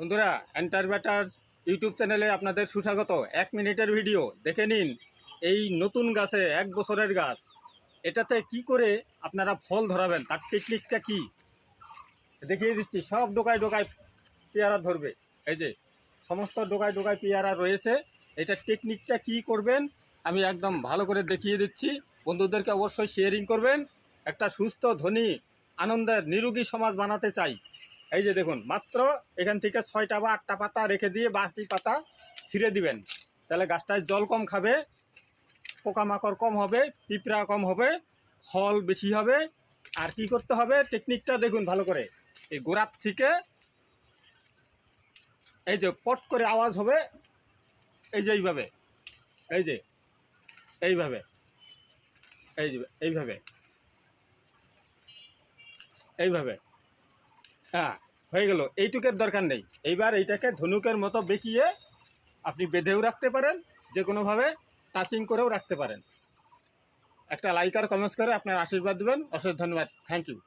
বন্ধুরা enter batter YouTube চ্যানেলে আপনাদের সুস্বাগত। এক মিনিটের ভিডিও দেখে নিন এই নতুন গাছে এক বছরের গাছ। এটাতে কি করে আপনারা ফল ধরাবেন, তার টেকনিকটা কি? দেখিয়ে দিচ্ছি, সব ডোকায় ডোকায় পেয়ারা ধরবে। এই যে, সমস্ত ডোকায় ডোকায় পেয়ারা রয়েছে, এটা টেকনিকটা কি করবেন, আমি একদম ভালো করে দেখিয়ে দিচ্ছি। বন্ধুদেরকে অবশ্যই শেয়ারিং করবেন। একটা সুস্থ, ধনী, আনন্দের, নিরোগী সমাজ বানাতে চাই। এই যে দেখুন, মাত্র এখান থেকে ছয়টা বা আটটা পাতা রেখে দিয়ে বাকি পাতা ছিঁড়ে দিবেন। তাহলে গাছটায় জল কম খাবে, পোকামাকড় কম হবে, পিঁপড়া কম হবে, ফল বেশি হবে। আর কি করতে হবে? টেকনিকটা দেখুন ভালো করে। এই গোড়ার থেকে এই যে পট করে আওয়াজ হবে, এই যে এইভাবে, এই যে এইভাবে, এই যে এইভাবে এইভাবে হ্যাঁ। হয়ে গেল। এইটুকের দরকার নেই। এইবার এইটাকে ধনুকের মতো বেঁকিয়ে আপনি বেঁধেও রাখতে পারেন, যে কোনোভাবে টাচিং করেও রাখতে পারেন। একটা লাইক আর কমেন্টস করে আপনার আশীর্বাদ দেবেন। অশেষ ধন্যবাদ। Thank you.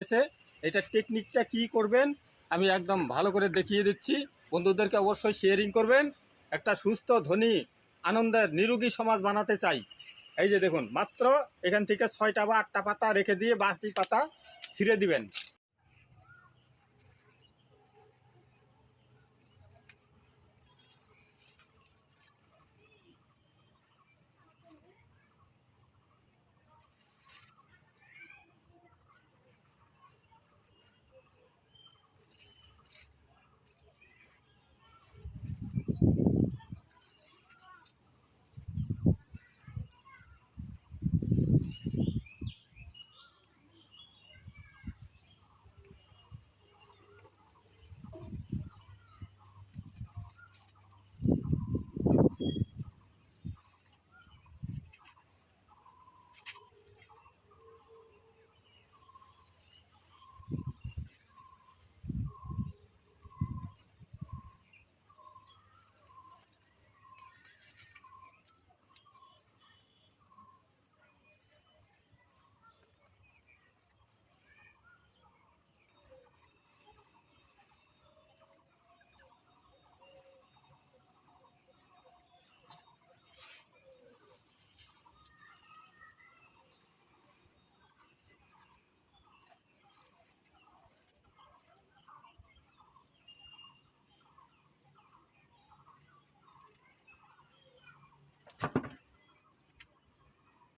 এসে এটা টেকনিকটা কি করবেন, আমি একদম ভালো করে দেখিয়ে দিচ্ছি। বন্ধুদেরকে অবশ্যই শেয়ারিং করবেন। একটা সুস্থ, ধনী, আনন্দের, নিরোগী সমাজ বানাতে চাই। এই যে দেখুন, মাত্র এখান থেকে ছয়টা বা আটটা পাতা রেখে দিয়ে বাকি পাতা ছিঁড়ে দিবেন।